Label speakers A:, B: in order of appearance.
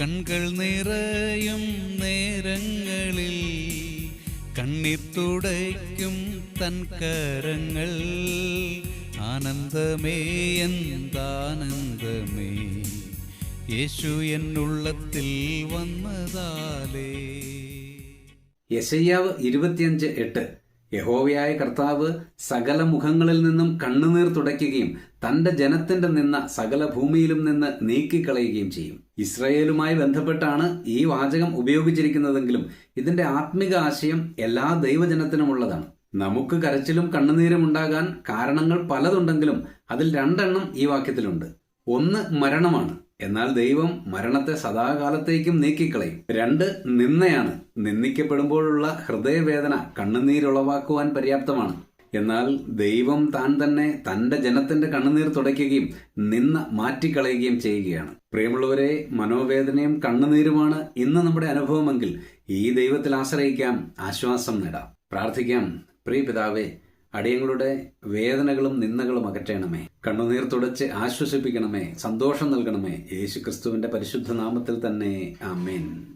A: കൺകൾ നിറയും നേരങ്ങളിൽ കണ്ണീർ തുടയ്ക്കും തൻ കരങ്ങൾ. ആനന്ദമേ എന്താനന്ദമേ യേശു എന്നുള്ളത്തിൽ വന്നതാലേ.
B: യശയ്യാവ് ഇരുപത്തിയഞ്ച് എട്ട്. യഹോവയായ കർത്താവ് സകല മുഖങ്ങളിൽ നിന്നും കണ്ണുനീർ തുടയ്ക്കുകയും തന്റെ ജനത്തിന്റെ നിന്ന സകല ഭൂമിയിലും നിന്ന് നീക്കിക്കളയുകയും ചെയ്യും. ഇസ്രയേലുമായി ബന്ധപ്പെട്ടാണ് ഈ വാചകം ഉപയോഗിച്ചിരിക്കുന്നതെങ്കിലും ഇതിന്റെ ആത്മിക ആശയം എല്ലാ ദൈവജനത്തിനുമുള്ളതാണ്. നമുക്ക് കരച്ചിലും കണ്ണുനീരും ഉണ്ടാകാൻ കാരണങ്ങൾ പലതുണ്ടെങ്കിലും അതിൽ രണ്ടെണ്ണം ഈ വാക്യത്തിലുണ്ട്. ഒന്ന് മരണമാണ്. എന്നാൽ ദൈവം മരണത്തെ സദാകാലത്തേക്കും നീക്കിക്കളയും. രണ്ട് നിന്നയാണ് നിന്ദിക്കപ്പെടുമ്പോഴുള്ള ഹൃദയവേദന കണ്ണുനീരുളവാക്കുവാൻ പര്യാപ്തമാണ്. എന്നാൽ ദൈവം താൻ തന്നെ തന്റെ ജനത്തിന്റെ കണ്ണുനീർ തുടയ്ക്കുകയും നിന്ന മാറ്റിക്കളയുകയും ചെയ്യുകയാണ്. പ്രിയമുള്ളവരെ മനോവേദനയും കണ്ണുനീരുമാണ് ഇന്ന് നമ്മുടെ അനുഭവമെങ്കിൽ ഈ ദൈവത്തിൽ ആശ്രയിക്കാം ആശ്വാസം നേടാം. പ്രാർത്ഥിക്കാം. പ്രിയ പിതാവേ അടിയങ്ങളുടെ വേദനകളും നിന്ദകളും അകറ്റണമേ. കണ്ണുനീർ തുടച്ച് ആശ്വസിപ്പിക്കണമേ. സന്തോഷം നൽകണമേ. യേശു ക്രിസ്തുവിന്റെ പരിശുദ്ധ നാമത്തിൽ തന്നെ. ആമേൻ.